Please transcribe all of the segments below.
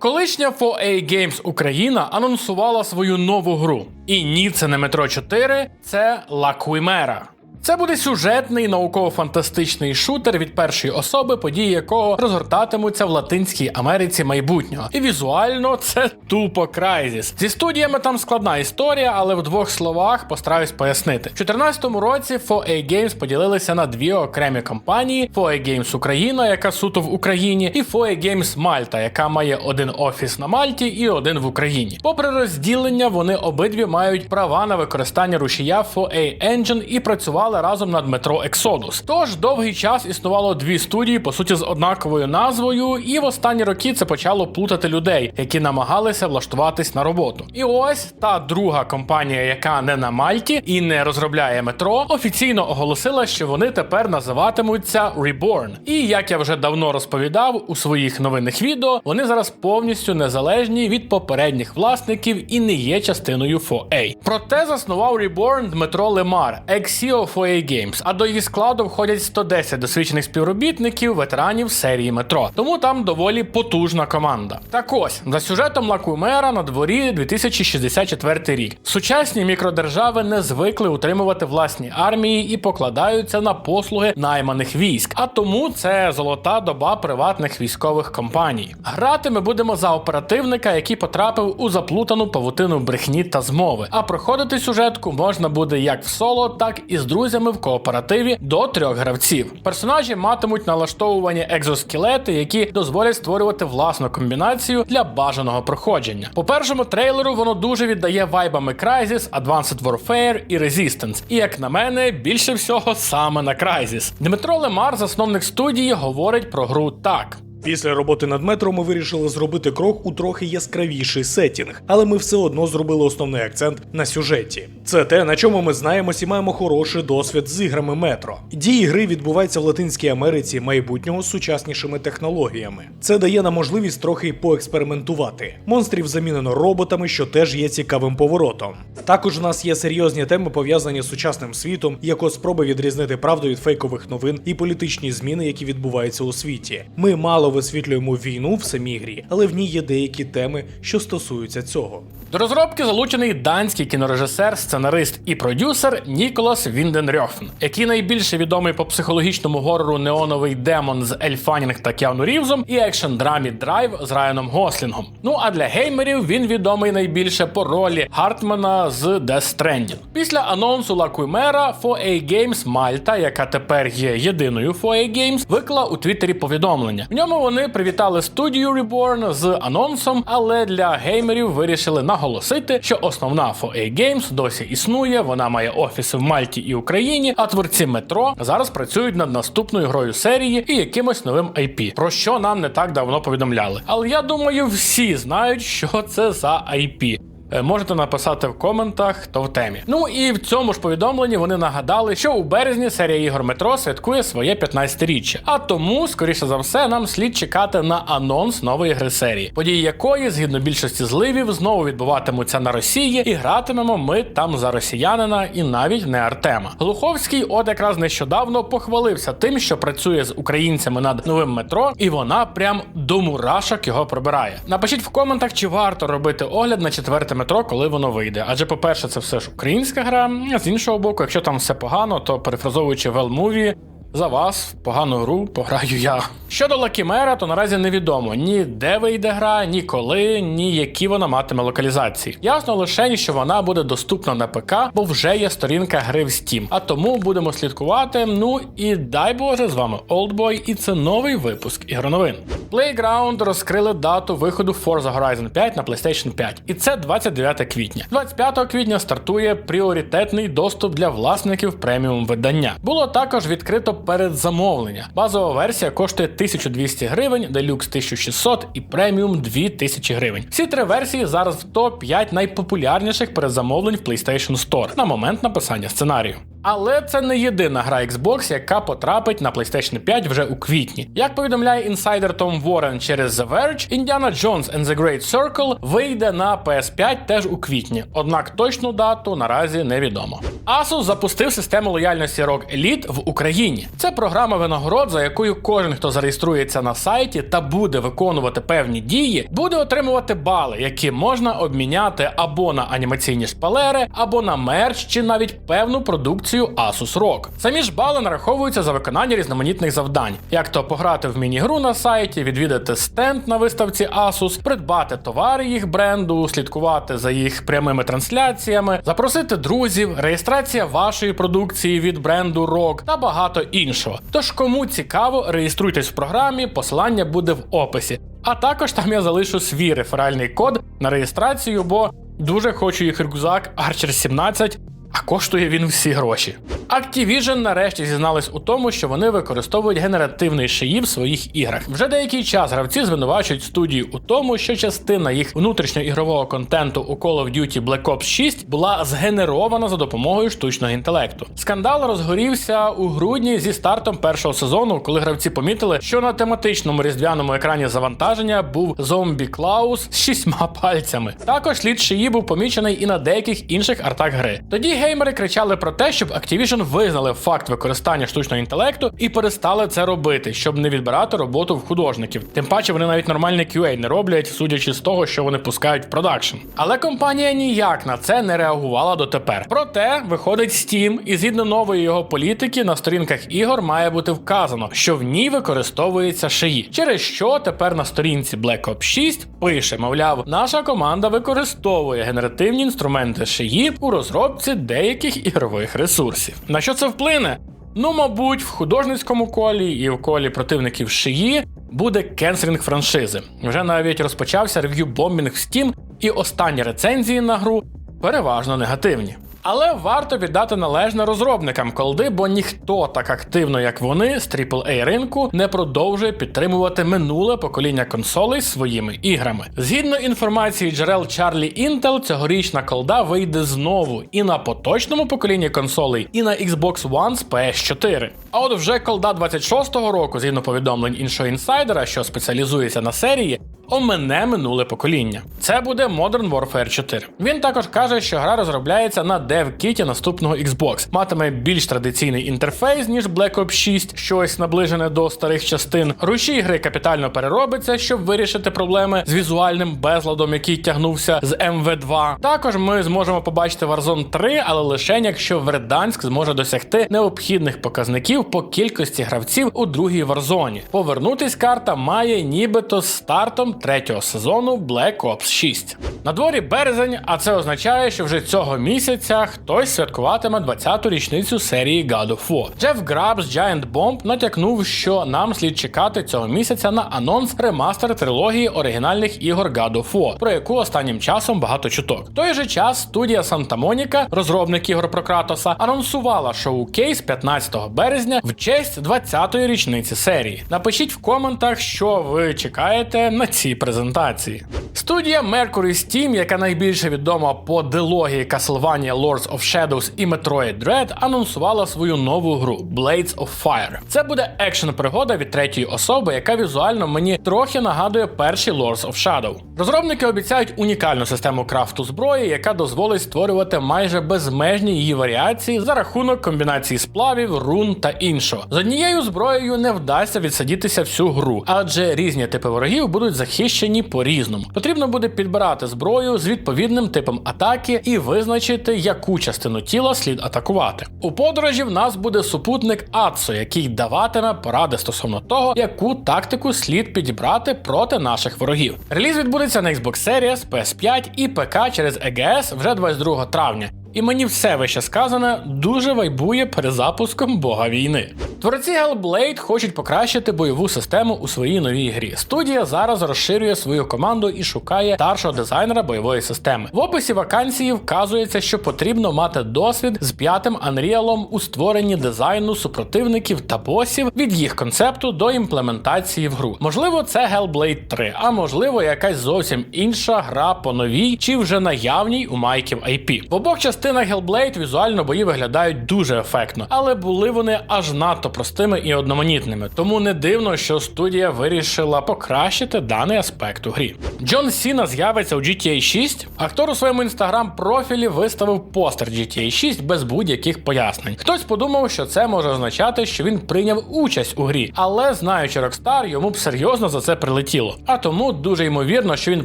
Колишня 4A Games Україна анонсувала свою нову гру. І ні, це не Метро 4, це Ла Quimera. Це буде сюжетний науково-фантастичний шутер від першої особи, події якого розгортатимуться в Латинській Америці майбутнього. І візуально це тупо Crysis. Зі студіями там складна історія, але в двох словах постараюсь пояснити. У 2014 році 4A Games поділилися на дві окремі компанії: 4A Games Україна, яка суто в Україні, і 4A Games Мальта, яка має один офіс на Мальті і один в Україні. Попри розділення, вони обидві мають права на використання рушія 4A Engine і працювали разом над метро Exodus. Тож довгий час існувало дві студії, по суті, з однаковою назвою, і в останні роки це почало плутати людей, які намагалися влаштуватись на роботу. І ось та друга компанія, яка не на Мальті і не розробляє метро, офіційно оголосила, що вони тепер називатимуться Reborn. І як я вже давно розповідав у своїх новинних відео, вони зараз повністю незалежні від попередніх власників і не є частиною 4A. Проте заснував Reborn Дмитро Лемар, ex-CEO 4A Games, а до її складу входять 110 досвідчених співробітників, ветеранів серії метро. Тому там доволі потужна команда. Так ось за сюжетом Лакумера на дворі 2064 рік. Сучасні мікродержави не звикли утримувати власні армії і покладаються на послуги найманих військ. А тому це золота доба приватних військових компаній. Грати ми будемо за оперативника, який потрапив у заплутану павутину брехні та змови. А проходити сюжетку можна буде як в соло, так і з друзями в кооперативі до трьох гравців. Персонажі матимуть налаштовувані екзоскелети, які дозволять створювати власну комбінацію для бажаного проходження. По першому трейлеру воно дуже віддає вайбами Crysis, Advanced Warfare і Resistance. І як на мене, більше всього саме на Crysis. Дмитро Лемар, засновник студії, говорить про гру так. Після роботи над метро ми вирішили зробити крок у трохи яскравіший сетінг, але ми все одно зробили основний акцент на сюжеті. Це те, на чому ми знаємось і маємо хороший досвід з іграми метро. Дії гри відбуваються в Латинській Америці майбутнього з сучаснішими технологіями. Це дає нам можливість трохи поекспериментувати. Монстрів замінено роботами, що теж є цікавим поворотом. Також у нас є серйозні теми пов'язані з сучасним світом, як спроби відрізнити правду від фейкових новин і політичні зміни, які відбуваються у світі. Ми мало висвітлюємо війну в самій грі, але в ній є деякі теми, що стосуються цього. До розробки залучений данський кінорежисер, сценарист і продюсер Ніколас Вінденрьофн, який найбільше відомий по психологічному горору Неоновий демон з Ель Фаннінг та Кіану Рівзом і екшн драмі Драйв з Райаном Гослінгом. Ну а для геймерів він відомий найбільше по ролі Хартмана з Death Stranding. Після анонсу Quimera 4A Games Мальта, яка тепер є єдиною 4A Games, виклала у Твіттері повідомлення. В ньому вони привітали студію Reborn з анонсом, але для геймерів вирішили наголосити, що основна 4A Games досі існує. Вона має офіси в Мальті і Україні. А творці метро зараз працюють над наступною грою серії і якимось новим IP, про що нам не так давно повідомляли. Але я думаю, всі знають, що це за IP. Е, Можете написати в коментах, хто в темі. Ну і в цьому ж повідомленні вони нагадали, що у березні серія ігор Метро святкує своє 15-річчя. А тому, скоріше за все, нам слід чекати на анонс нової гри серії, події якої, згідно більшості зливів, знову відбуватимуться на Росії, і гратимемо ми там за росіянина і навіть не Артема. Глуховський, от якраз нещодавно похвалився тим, що працює з українцями над новим метро, і вона прям до мурашок його пробирає. Напишіть в коментах, чи варто робити огляд на четверте метро, коли воно вийде. Адже, по-перше, це все ж українська гра. А з іншого боку, якщо там все погано, то перефразовуючи велмуві. За вас погану гру пограю я. Щодо Лакімера, то наразі невідомо ні де вийде гра, ні коли, ні які вона матиме локалізації. Ясно лише, що вона буде доступна на ПК, бо вже є сторінка гри в Steam. А тому будемо слідкувати. Ну і дай Боже, з вами Oldboy, і це новий випуск ігроновин. Playground розкрили дату виходу Forza Horizon 5 на PlayStation 5, і це 29 квітня. 25 квітня стартує пріоритетний доступ для власників преміум видання. Було також відкрито передзамовлення. Базова версія коштує 1200 гривень, делюкс 1600 і преміум 2000 гривень. Всі три версії зараз в топ 5 найпопулярніших передзамовлень в PlayStation Store на момент написання сценарію. Але це не єдина гра Xbox, яка потрапить на PlayStation 5 вже у квітні. Як повідомляє інсайдер Том Ворен через The Verge, Indiana Jones and the Great Circle вийде на PS5 теж у квітні, однак точну дату наразі невідомо. Asus запустив систему лояльності ROG Elite в Україні. Це програма винагород, за якою кожен, хто зареєструється на сайті та буде виконувати певні дії, буде отримувати бали, які можна обміняти або на анімаційні шпалери, або на мерч, чи навіть певну продукцію Asus ROG. Самі ж бали нараховуються за виконання різноманітних завдань, як то пограти в міні-гру на сайті, відвідати стенд на виставці Asus, придбати товари їх бренду, слідкувати за їх прямими трансляціями, запросити друзів, реєстрація вашої продукції від бренду ROG та багато іншого. Тож, кому цікаво, реєструйтесь в програмі, посилання буде в описі. А також там я залишу свій реферальний код на реєстрацію, бо дуже хочу їх рюкзак Archer 17, а коштує він всі гроші. Activision нарешті зізнались у тому, що вони використовують генеративний шиї в своїх іграх. Вже деякий час гравці звинувачують студію у тому, що частина їх внутрішньоігрового контенту у Call of Duty Black Ops 6 була згенерована за допомогою штучного інтелекту. Скандал розгорівся у грудні зі стартом першого сезону, коли гравці помітили, що на тематичному різдвяному екрані завантаження був зомбі Клаус з шістьма пальцями. Також слід шиї був помічений і на деяких інших артах гри. Тоді геймери кричали про те, щоб Activision визнали факт використання штучного інтелекту і перестали це робити, щоб не відбирати роботу в художників. Тим паче вони навіть нормальний QA не роблять, судячи з того, що вони пускають в продакшн. Але компанія ніяк на це не реагувала дотепер. Проте виходить Steam, і згідно нової його політики на сторінках ігор має бути вказано, що в ній використовується шиї, через що тепер на сторінці Black Ops 6 пише, мовляв, наша команда використовує генеративні інструменти шиї у розробці деяких ігрових ресурсів. На що це вплине? Ну, мабуть, в художницькому колі і в колі противників шиї буде кенселінг франшизи. Вже навіть розпочався рев'ю бомбінг в Steam, і останні рецензії на гру переважно негативні. Але варто віддати належне розробникам колди, бо ніхто так активно, як вони, з AAA ринку не продовжує підтримувати минуле покоління консолей своїми іграми. Згідно інформації джерел Charlie Intel, цьогорічна колда вийде знову і на поточному поколінні консолей, і на Xbox One з PS4. А от вже колда 26-го року, згідно повідомлень іншого інсайдера, що спеціалізується на серії, омене минуле покоління. Це буде Modern Warfare 4. Він також каже, що гра розробляється на дев-кіті наступного Xbox, матиме більш традиційний інтерфейс, ніж Black Ops 6, щось наближене до старих частин. Рушій гри капітально переробиться, щоб вирішити проблеми з візуальним безладом, який тягнувся з MV2. Також ми зможемо побачити Warzone 3, але лише якщо Верданськ зможе досягти необхідних показників по кількості гравців у другій Warzone. Повернутись карта має нібито з стартом третього сезону Black Ops 6. На дворі березень, а це означає, що вже цього місяця хтось святкуватиме 20-ту річницю серії God of War. Джеф Граб з Giant Bomb натякнув, що нам слід чекати цього місяця на анонс ремастер трилогії оригінальних ігор God of War, про яку останнім часом багато чуток. В той же час студія Santa Monica, розробник ігор про Кратоса, анонсувала шоу-кейс 15 березня в честь 20-ї річниці серії. Напишіть в коментах, що ви чекаєте на цій презентації. Студія Mercury Steam, яка найбільше відома по дилогії Castlevania Lords of Shadows і Metroid Dread, анонсувала свою нову гру Blades of Fire. Це буде екшн пригода від третьої особи, яка візуально мені трохи нагадує перші Lords of Shadow. Розробники обіцяють унікальну систему крафту зброї, яка дозволить створювати майже безмежні її варіації за рахунок комбінації сплавів, рун та іншого. З однією зброєю не вдасться відсидітися всю гру, адже різні типи ворогів будуть захищені по-різному. Потрібно буде підбирати зброю з відповідним типом атаки і визначити, яку частину тіла слід атакувати. У подорожі в нас буде супутник Ацо, який даватиме поради стосовно того, яку тактику слід підібрати проти наших ворогів. Реліз відбудеться на Xbox Series, PS5 і ПК через EGS вже 22 травня. І мені все вище сказане дуже вайбує перезапуском Бога війни. Творці Hellblade хочуть покращити бойову систему у своїй новій грі. Студія зараз розширює свою команду і шукає старшого дизайнера бойової системи. В описі вакансії вказується, що потрібно мати досвід з п'ятим Unreal у створенні дизайну супротивників та босів від їх концепту до імплементації в гру. Можливо, це Hellblade 3, а можливо, якась зовсім інша гра по новій чи вже наявній у майків IP. В обох частинах Hellblade візуально бої виглядають дуже ефектно, але були вони аж надто простими і одноманітними. Тому не дивно, що студія вирішила покращити даний аспект у грі. Джон Сіна з'явиться у GTA 6. Актор у своєму інстаграм-профілі виставив постер GTA 6 без будь-яких пояснень. Хтось подумав, що це може означати, що він прийняв участь у грі, але знаючи Rockstar, йому б серйозно за це прилетіло. А тому дуже ймовірно, що він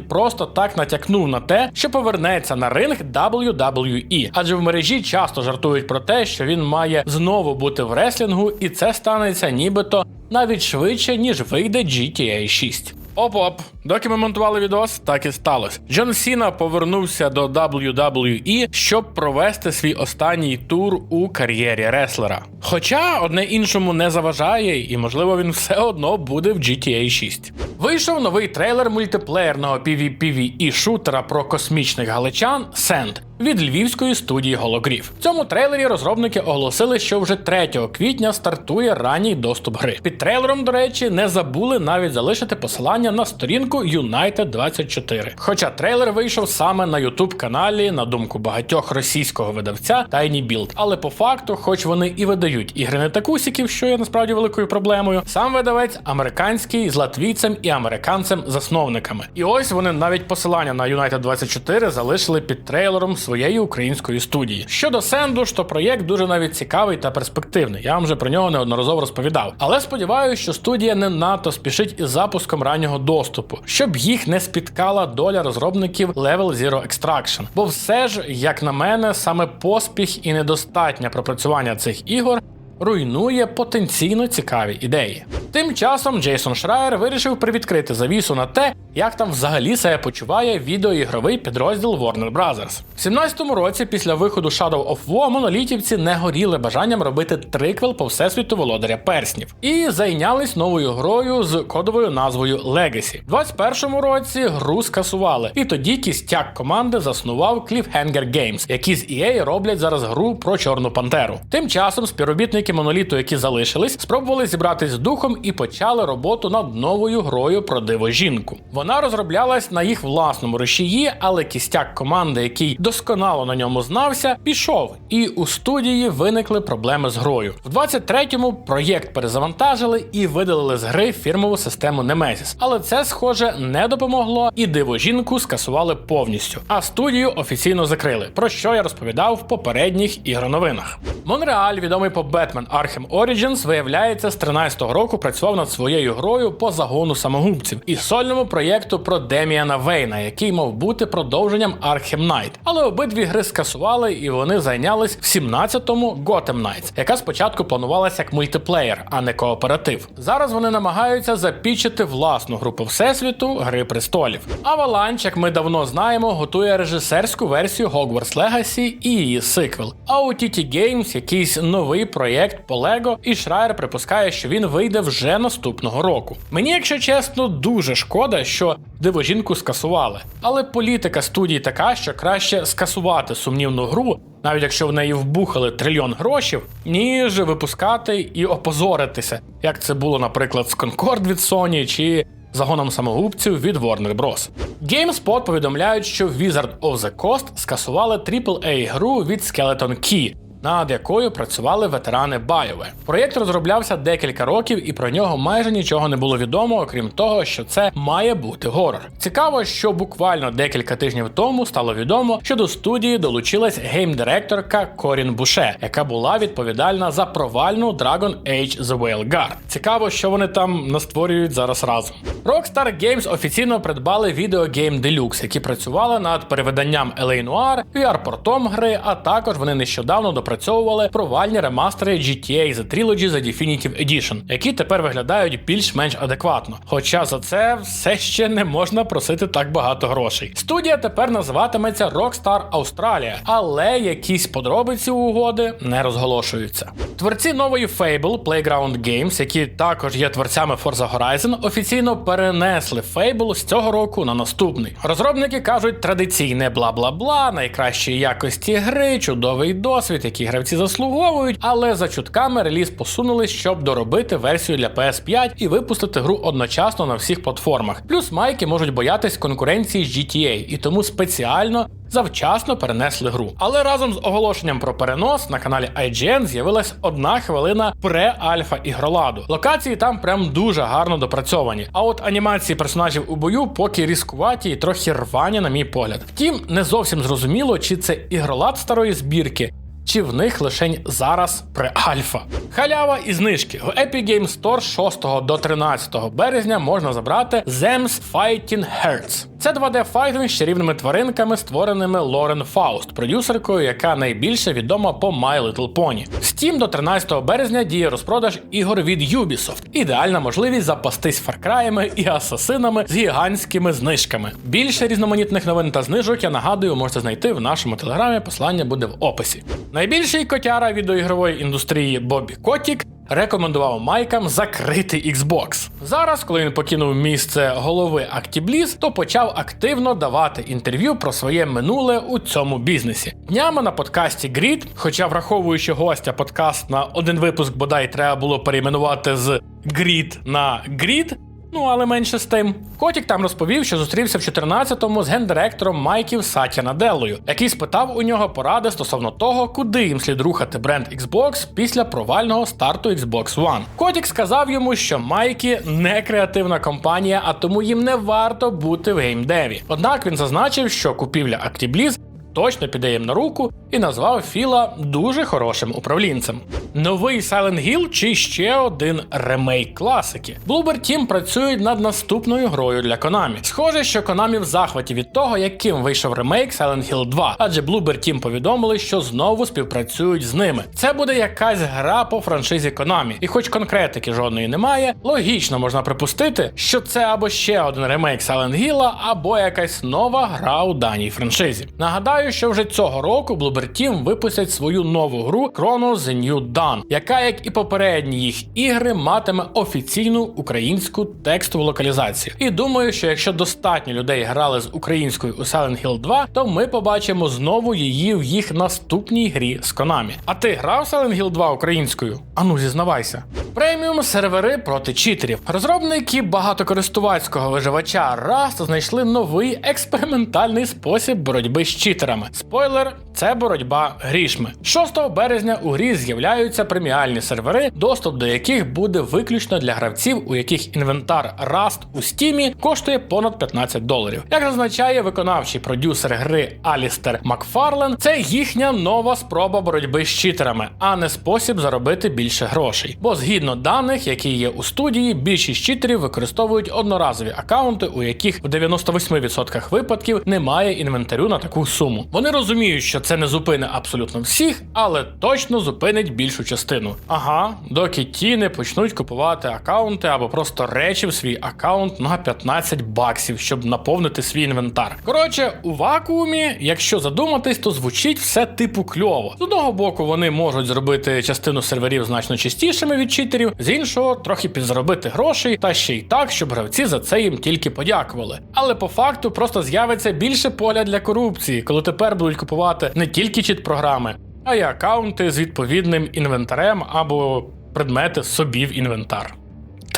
просто так натякнув на те, що повернеться на ринг WWE. Адже в мережі часто жартують про те, що він має знову бути в реслінгу, і це станеться нібито навіть швидше, ніж вийде GTA 6. Оп-оп, доки ми монтували відос, так і сталося. Джон Сіна повернувся до WWE, щоб провести свій останній тур у кар'єрі реслера. Хоча одне іншому не заважає, і можливо він все одно буде в GTA 6. Вийшов новий трейлер мультиплеєрного PvPvE шутера про космічних галичан Send від львівської студії Holograaf. В цьому трейлері розробники оголосили, що вже 3 квітня стартує ранній доступ гри. Під трейлером, до речі, не забули навіть залишити посилання на сторінку United 24. Хоча трейлер вийшов саме на youtube каналі, на думку багатьох російського видавця Tiny Build. Але по факту, хоч вони і видають ігри не такусіків, що є насправді великою проблемою, сам видавець американський з латвійцем і американцем-засновниками. І ось вони навіть посилання на United 24 залишили під трейлером своєї української студії. Щодо Сенду то проєкт дуже навіть цікавий та перспективний. Я вам вже про нього неодноразово розповідав. Але сподіваюся, що студія не надто спішить із запуском раннього доступу, щоб їх не спіткала доля розробників Level Zero Extraction. Бо все ж, як на мене, саме поспіх і недостатнє пропрацювання цих ігор руйнує потенційно цікаві ідеї. Тим часом Джейсон Шрайер вирішив привідкрити завісу на те, як там взагалі себе почуває відеоігровий підрозділ Warner Bros. В 17-му році, після виходу Shadow of War, монолітівці не горіли бажанням робити триквел по всесвіту володаря перснів і зайнялись новою грою з кодовою назвою Legacy. В 21-му році гру скасували, і тоді кістяк команди заснував Cliffhanger Games, які з EA роблять зараз гру про Чорну Пантеру. Тим часом співробітники моноліту, які залишились, спробували зібратись з духом і почали роботу над новою грою про диво жінку. Вона розроблялась на їх власному рушії, але кістяк команди, який досконало на ньому знався, пішов, і у студії виникли проблеми з грою. В 23-му проєкт перезавантажили і видалили з гри фірмову систему Nemesis. Але це, схоже, не допомогло, і диво жінку скасували повністю. А студію офіційно закрили, про що я розповідав в попередніх ігроновинах. Монреаль, відомий по Batman Arkham Origins, виявляється, з 13-го року працював над своєю грою по загону самогубців і сольному проєкту про Деміана Вейна, який мав бути продовженням Arkham Knight. Але обидві гри скасували і вони зайнялись в 17-му Gotham Knights, яка спочатку планувалася як мультиплеєр, а не кооператив. Зараз вони намагаються запічити власну групу всесвіту Гри престолів. Avalanche, як ми давно знаємо, готує режисерську версію Hogwarts Legacy і її сиквел. А у TT Games якийсь новий проєкт по Lego, і Шрайер припускає, що він вийде вже наступного року. Мені, якщо чесно, дуже шкода, що дивожінку скасували. Але політика студії така, що краще скасувати сумнівну гру, навіть якщо в неї вбухали трильйон грошів, ніж випускати і опозоритися, як це було, наприклад, з Concord від Sony чи загоном самогубців від Warner Bros. GameSpot повідомляють, що Wizard of the Coast скасували AAA гру від Skeleton Key, над якою працювали ветерани BioWare. Проєкт розроблявся декілька років, і про нього майже нічого не було відомо, окрім того, що це має бути горор. Цікаво, що буквально декілька тижнів тому стало відомо, що до студії долучилась геймдиректорка Корін Буше, яка була відповідальна за провальну Dragon Age The Whale Guard. Цікаво, що вони там настворюють зараз разом. Rockstar Games офіційно придбали Video Game Deluxe, які працювали над перевиданням LA Noir, VR-портом гри, а також вони нещодавно допрацювали допрацьовували провальні ремастери GTA The Trilogy The Definitive Edition, які тепер виглядають більш-менш адекватно. Хоча за це все ще не можна просити так багато грошей. Студія тепер називатиметься Rockstar Australia, але якісь подробиці угоди не розголошуються. Творці нової Fable Playground Games, які також є творцями Forza Horizon, офіційно перенесли Fable з цього року на наступний. Розробники кажуть традиційне бла-бла-бла, найкращої якості гри, чудовий досвід, який гравці заслуговують, але за чутками реліз посунули, щоб доробити версію для PS5 і випустити гру одночасно на всіх платформах. Плюс майки можуть боятись конкуренції з GTA, і тому спеціально завчасно перенесли гру. Але разом з оголошенням про перенос на каналі IGN з'явилась одна хвилина пре-альфа ігроладу. Локації там прям дуже гарно допрацьовані. А от анімації персонажів у бою поки різкуваті і трохи рвані, на мій погляд. Втім, не зовсім зрозуміло, чи це ігролад старої збірки. Чи в них лишень зараз пре-альфа? Халява і знижки в Epic Games Store 6 до 13 березня можна забрати Zems Fighting Hearts. Це 2D файтинг з чарівними тваринками, створеними Лорен Фауст, продюсеркою, яка найбільше відома по My Little Pony. Steam до 13 березня діє розпродаж ігор від Ubisoft. Ідеальна можливість запастись фаркраями і асасинами з гігантськими знижками. Більше різноманітних новин та знижок я нагадую, можете знайти в нашому телеграмі. Послання буде в описі. Найбільший котяра відеоігрової індустрії Бобі Котік рекомендував майкам закрити Xbox. Зараз, коли він покинув місце голови Actibliz, то почав активно давати інтерв'ю про своє минуле у цьому бізнесі. Днями на подкасті Grid, хоча враховуючи гостя, подкаст на один випуск бодай треба було перейменувати з Grid на Grid, Ну, але менше з тим. Котік там розповів, що зустрівся в 14-му з гендиректором Майків Сатя Наделлою, який спитав у нього поради стосовно того, куди їм слід рухати бренд Xbox після провального старту Xbox One. Котік сказав йому, що Майки не креативна компанія, а тому їм не варто бути в геймдеві. Однак він зазначив, що купівля Actibliz точно піде їм на руку і назвав Філа дуже хорошим управлінцем. Новий Silent Hill чи ще один ремейк класики. Bloober Team працюють над наступною грою для Konami. Схоже, що Konami в захваті від того, яким вийшов ремейк Silent Hill 2, адже Bloober Team повідомили, що знову співпрацюють з ними. Це буде якась гра по франшизі Konami. І хоч конкретики жодної немає, логічно можна припустити, що це або ще один ремейк Silent Hill, або якась нова гра у даній франшизі. Нагадаю, що вже цього року Bloober Team випустять свою нову гру Chrono The New Dawn, яка, як і попередні їх ігри, матиме офіційну українську текстову локалізацію. І думаю, що якщо достатньо людей грали з українською у Silent Hill 2, то ми побачимо знову її в їх наступній грі з Konami. А ти грав Silent Hill 2 українською? Ану, зізнавайся. Преміум сервери проти читерів. Розробники багатокористувацького виживача Rust знайшли новий експериментальний спосіб боротьби з читерами. Спойлер, це боротьба грішми. 6 березня у грі з'являються преміальні сервери, доступ до яких буде виключно для гравців, у яких інвентар Rust у стімі коштує понад 15 доларів. Як зазначає виконавчий продюсер гри Алістер Макфарлен, це їхня нова спроба боротьби з читерами, а не спосіб заробити більше грошей. Бо згідно даних, які є у студії, більшість читерів використовують одноразові акаунти, у яких в 98% випадків немає інвентарю на таку суму. Вони розуміють, що це не зупине абсолютно всіх, але точно зупинить більшу частину. Ага, доки ті не почнуть купувати акаунти або просто речі в свій акаунт на 15 баксів, щоб наповнити свій інвентар. Коротше, у вакуумі, якщо задуматись, то звучить все типу кльово. З одного боку, вони можуть зробити частину серверів значно чистішими від читерів, з іншого трохи підзаробити грошей, та ще й так, щоб гравці за це їм тільки подякували. Але по факту просто з'явиться більше поля для корупції, коли тепер будуть купувати не тільки чит-програми, а й акаунти з відповідним інвентарем або предмети собі в інвентар.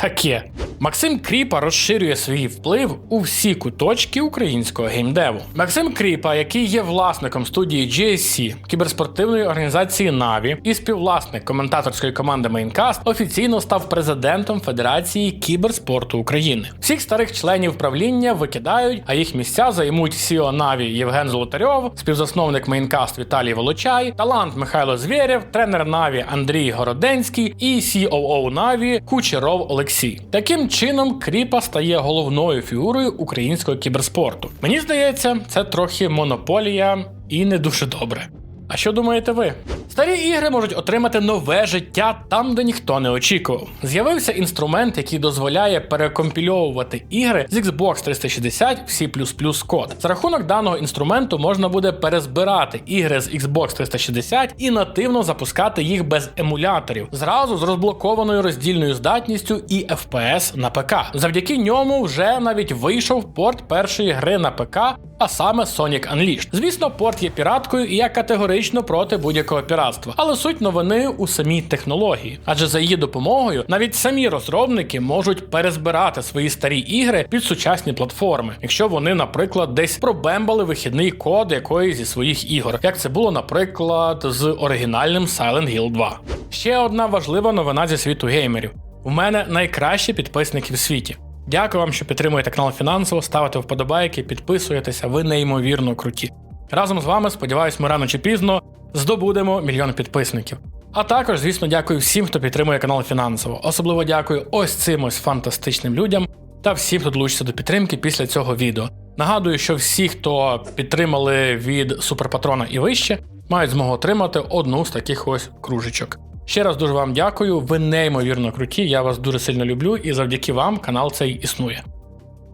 Таке. Максим Кріпа розширює свій вплив у всі куточки українського геймдеву. Максим Кріпа, який є власником студії GSC, кіберспортивної організації Na'Vi і співвласник коментаторської команди Maincast, офіційно став президентом Федерації кіберспорту України. Всіх старих членів правління викидають, а їх місця займуть CEO Na'Vi Євген Золотарьов, співзасновник Maincast Віталій Волочай, талант Михайло Звєрєв, тренер Na'Vi Андрій Городенський і COO Na'Vi Кучеров Олексій. Таким чином, Кріпа стає головною фігурою українського кіберспорту. Мені здається, це трохи монополія і не дуже добре. А що думаєте ви? Старі ігри можуть отримати нове життя там, де ніхто не очікував. З'явився інструмент, який дозволяє перекомпільовувати ігри з Xbox 360 в C++ код. За рахунок даного інструменту можна буде перезбирати ігри з Xbox 360 і нативно запускати їх без емуляторів, зразу з розблокованою роздільною здатністю і FPS на ПК. Завдяки ньому вже навіть вийшов порт першої гри на ПК, а саме Sonic Unleashed. Звісно, порт є піраткою, і я категорично проти будь-якого піратства. Але суть новини у самій технології, адже за її допомогою навіть самі розробники можуть перезбирати свої старі ігри під сучасні платформи, якщо вони, наприклад, десь пробембали вихідний код якоїсь зі своїх ігор, як це було, наприклад, з оригінальним Silent Hill 2. Ще одна важлива новина зі світу геймерів. У мене найкращі підписники в світі. Дякую вам, що підтримуєте канал фінансово, ставите вподобайки, підписуєтеся, ви неймовірно круті. Разом з вами, сподіваюсь, ми рано чи пізно здобудемо мільйон підписників. А також, звісно, дякую всім, хто підтримує канал фінансово. Особливо дякую ось цим ось фантастичним людям та всім, хто долучиться до підтримки після цього відео. Нагадую, що всі, хто підтримали від суперпатрона і вище, мають змогу отримати одну з таких ось кружечок. Ще раз дуже вам дякую. Ви неймовірно круті. Я вас дуже сильно люблю, і завдяки вам канал цей існує.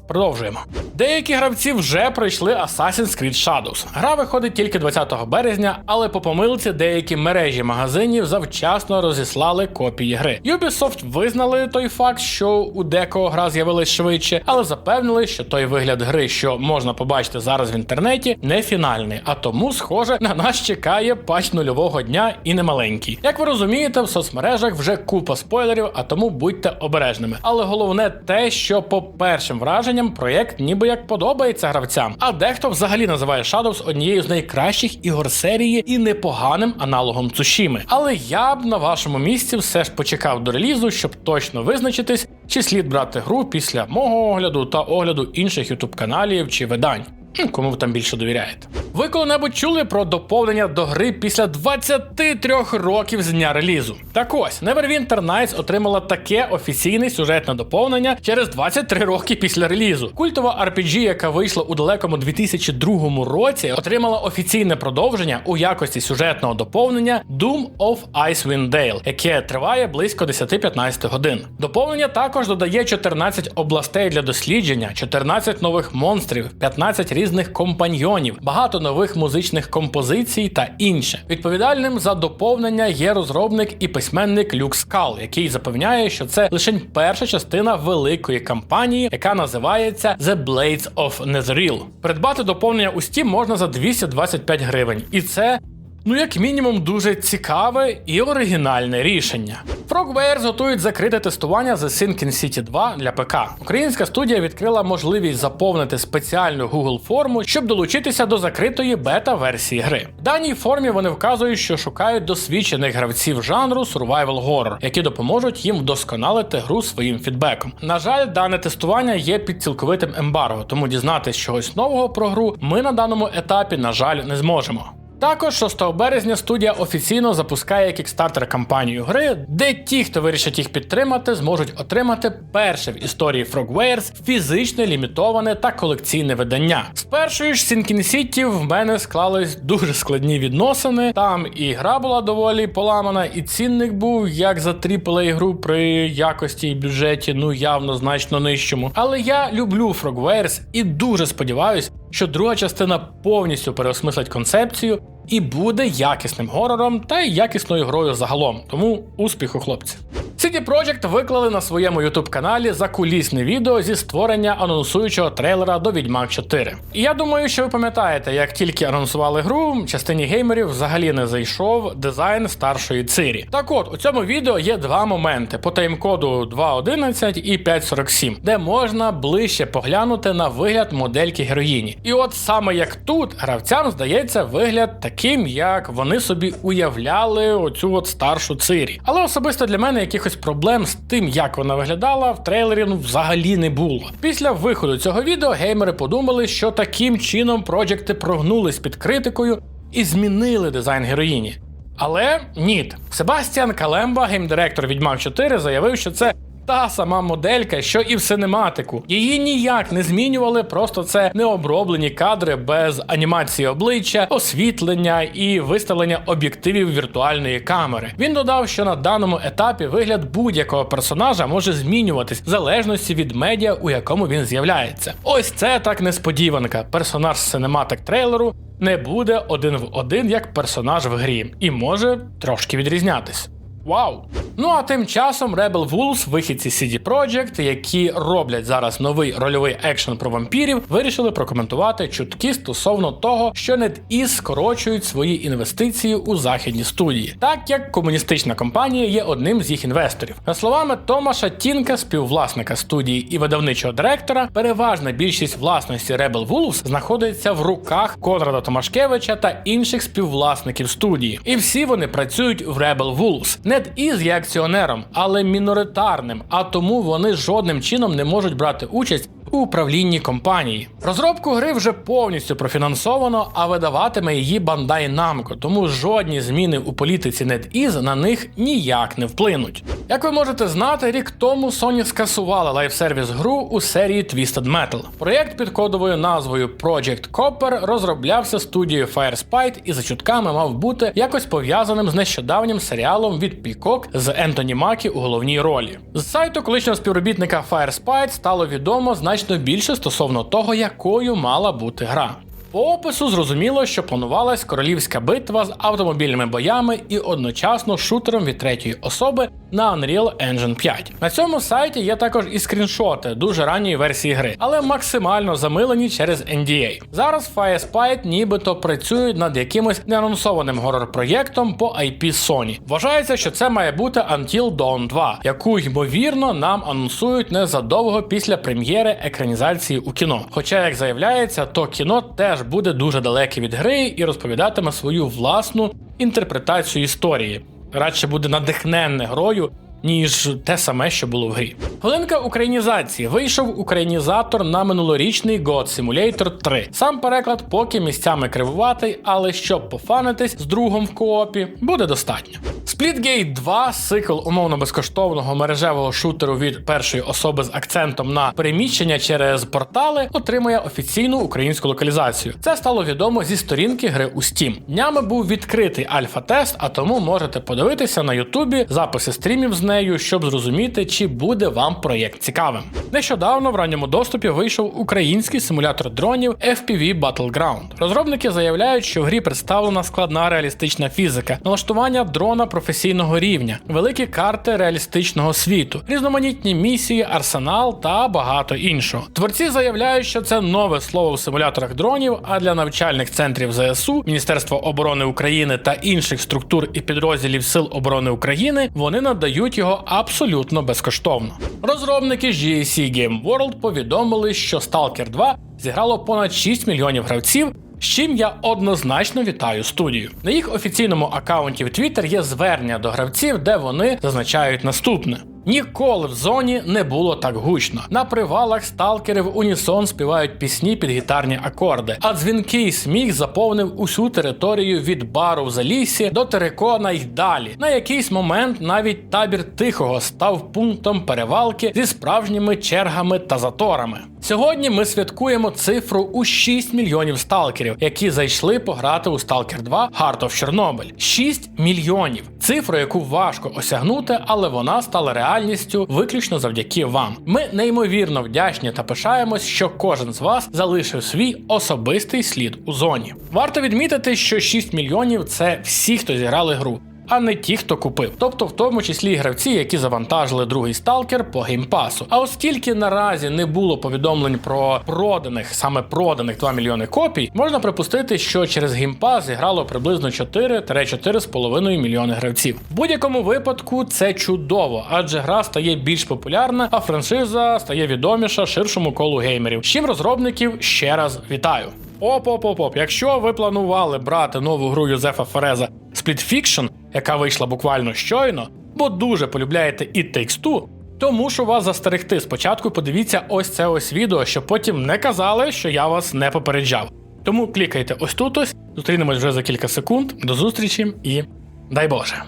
Продовжуємо. Деякі гравці вже пройшли Assassin's Creed Shadows. Гра виходить тільки 20 березня, але по помилці деякі мережі магазинів завчасно розіслали копії гри. Ubisoft визнали той факт, що у декого гра з'явилась швидше, але запевнили, що той вигляд гри, що можна побачити зараз в інтернеті, не фінальний, а тому, схоже, на нас чекає патч нульового дня і немаленький. Як ви розумієте, в соцмережах вже купа спойлерів, а тому будьте обережними. Але головне те, що по першим враженням проєкт ніби як подобається гравцям. А дехто взагалі називає Shadows однією з найкращих ігор серії і непоганим аналогом Цушіми. Але я б на вашому місці все ж почекав до релізу, щоб точно визначитись, чи слід брати гру після мого огляду та огляду інших ютуб каналів чи видань. Кому ви там більше довіряєте? Ви коли-небудь чули про доповнення до гри після 23 років з дня релізу? Так ось, Neverwinter Nights отримала таке офіційне сюжетне доповнення через 23 роки після релізу. Культова RPG, яка вийшла у далекому 2002 році, отримала офіційне продовження у якості сюжетного доповнення Doom of Icewind Dale, яке триває близько 10-15 годин. Доповнення також додає 14 областей для дослідження, 14 нових монстрів, 15 різних компаньйонів, багато нових музичних композицій та інше. Відповідальним за доповнення є розробник і письменник Люк Скал, який запевняє, що це лише перша частина великої кампанії, яка називається The Blades of Netheril. Придбати доповнення у Steam можна за 225 гривень, і це. Ну, як мінімум, дуже цікаве і оригінальне рішення. Frogwares готують закрите тестування The Sinking City 2 для ПК. Українська студія відкрила можливість заповнити спеціальну Google форму, щоб долучитися до закритої бета-версії гри. В даній формі вони вказують, що шукають досвідчених гравців жанру survival horror, які допоможуть їм вдосконалити гру своїм фідбеком. На жаль, дане тестування є під цілковитим ембарго, тому дізнатись чогось нового про гру ми на даному етапі, на жаль, не зможемо. Також 6 березня студія офіційно запускає кікстартер кампанію гри, де ті, хто вирішить їх підтримати, зможуть отримати перше в історії Frogwares фізичне, лімітоване та колекційне видання. З першої ж Sinking City в мене склались дуже складні відносини. Там і гра була доволі поламана, і цінник був як за AAA гру при якості і бюджеті, ну явно значно нижчому. Але я люблю Frogwares і дуже сподіваюсь, що друга частина повністю переосмислить концепцію і буде якісним горором та якісною грою загалом. Тому успіху, хлопці. CD Projekt виклали на своєму youtube каналі закулісне відео зі створення анонсуючого трейлера до Відьмак 4. І я думаю, що ви пам'ятаєте, як тільки анонсували гру, частині геймерів взагалі не зайшов дизайн старшої Цирі. Так от, у цьому відео є два моменти по таймкоду 2.11 і 5.47, де можна ближче поглянути на вигляд модельки героїні. І от саме як тут гравцям здається вигляд таким, як вони собі уявляли оцю от старшу Цирі. Але особисто для мене якихось проблем з тим, як вона виглядала, в трейлері ну взагалі не було. Після виходу цього відео геймери подумали, що таким чином проджекти прогнулись під критикою і змінили дизайн героїні. Але ні. Себастьян Калемба, геймдиректор Відьмак 4, заявив, що це та сама моделька, що і в синематику. Її ніяк не змінювали, просто це необроблені кадри без анімації обличчя, освітлення і виставлення об'єктивів віртуальної камери. Він додав, що на даному етапі вигляд будь-якого персонажа може змінюватись в залежності від медіа, у якому він з'являється. Ось це так несподіванка. Персонаж синематик трейлеру не буде один в один як персонаж в грі, і може трошки відрізнятись. Вау! Ну а тим часом Rebel Wolves, вихідці CD Projekt, які роблять зараз новий рольовий екшен про вампірів, вирішили прокоментувати чутки стосовно того, що NetEase скорочують свої інвестиції у західні студії, так як комуністична компанія є одним з їх інвесторів. За словами Томаша Тінка, співвласника студії і видавничого директора, переважна більшість власності Rebel Wolves знаходиться в руках Конрада Томашкевича та інших співвласників студії, і всі вони працюють в Rebel Wolves. NetEase є акціонером, але міноритарним, а тому вони жодним чином не можуть брати участь у управлінні компанії. Розробку гри вже повністю профінансовано, а видаватиме її Bandai Namco, тому жодні зміни у політиці NetEase на них ніяк не вплинуть. Як ви можете знати, рік тому Sony скасувала лайфсервіс гру у серії Twisted Metal. Проєкт під кодовою назвою Project Copper розроблявся студією Firespite і за чутками мав бути якось пов'язаним з нещодавнім серіалом від Peacock з Ентоні Макі у головній ролі. З сайту колишнього співробітника Firespite стало відомо значно більше стосовно того, якою мала бути гра. По опису зрозуміло, що планувалась королівська битва з автомобільними боями і одночасно шутером від третьої особи на Unreal Engine 5. На цьому сайті є також і скріншоти дуже ранньої версії гри, але максимально замилені через NDA. Зараз Firespite нібито працюють над якимось неанонсованим горор-проєктом по IP Sony. Вважається, що це має бути Until Dawn 2, яку ймовірно нам анонсують незадовго після прем'єри екранізації у кіно. Хоча, як заявляється, то кіно теж буде дуже далеке від гри і розповідатиме свою власну інтерпретацію історії. Радше буде надихненне грою, ніж те саме, що було в грі. Хвилинка українізації вийшов українізатор на минулорічний God Simulator 3. Сам переклад поки місцями кривуватий, але щоб пофанитись з другом в коопі, буде достатньо. Splitgate 2, сиквел умовно безкоштовного мережевого шутеру від першої особи з акцентом на переміщення через портали, отримує офіційну українську локалізацію. Це стало відомо зі сторінки гри у Steam. Днями був відкритий альфа-тест, а тому можете подивитися на Ютубі записи стрімів з нею, щоб зрозуміти, чи буде вам проєкт цікавим. Нещодавно в ранньому доступі вийшов український симулятор дронів FPV Battleground. Розробники заявляють, що в грі представлена складна реалістична фізика, налаштування дрона професійного рівня, великі карти реалістичного світу, різноманітні місії, арсенал та багато іншого. Творці заявляють, що це нове слово в симуляторах дронів, а для навчальних центрів ЗСУ, Міністерства оборони України та інших структур і підрозділів Сил оборони України вони надають його абсолютно безкоштовно. Розробники GAC Game World повідомили, що Stalker 2 зіграло понад 6 мільйонів гравців. З чим я однозначно вітаю студію. На їх офіційному аккаунті в Twitter є звернення до гравців, де вони зазначають наступне. Ніколи в зоні не було так гучно. На привалах сталкери в унісон співають пісні під гітарні акорди, а дзвінкий сміх заповнив усю територію від бару в залісі до терикона й далі. На якийсь момент навіть табір тихого став пунктом перевалки зі справжніми чергами та заторами. Сьогодні ми святкуємо цифру у 6 мільйонів сталкерів, які зайшли пограти у Stalker 2 Heart of Chernobyl. 6 мільйонів. Цифру, яку важко осягнути, але вона стала реальністю виключно завдяки вам. Ми неймовірно вдячні та пишаємось, що кожен з вас залишив свій особистий слід у зоні. Варто відмітити, що 6 мільйонів це всі, хто зіграли гру. А не ті, хто купив, тобто в тому числі і гравці, які завантажили другий сталкер по геймпасу. А оскільки наразі не було повідомлень про проданих, саме проданих 2 мільйони копій, можна припустити, що через геймпас зіграло приблизно 4-4,5 мільйони гравців. В будь-якому випадку це чудово, адже гра стає більш популярна, а франшиза стає відоміша ширшому колу геймерів. Чим розробників ще раз вітаю. Оп-оп-оп-оп, якщо ви планували брати нову гру Юзефа Фереза Split Fiction, яка вийшла буквально щойно, бо дуже полюбляєте Takes Two, то мушу вас застерегти. Спочатку подивіться ось це ось відео, щоб потім не казали, що я вас не попереджав. Тому клікайте ось тут ось, зустрінемось вже за кілька секунд. До зустрічі і дай Боже!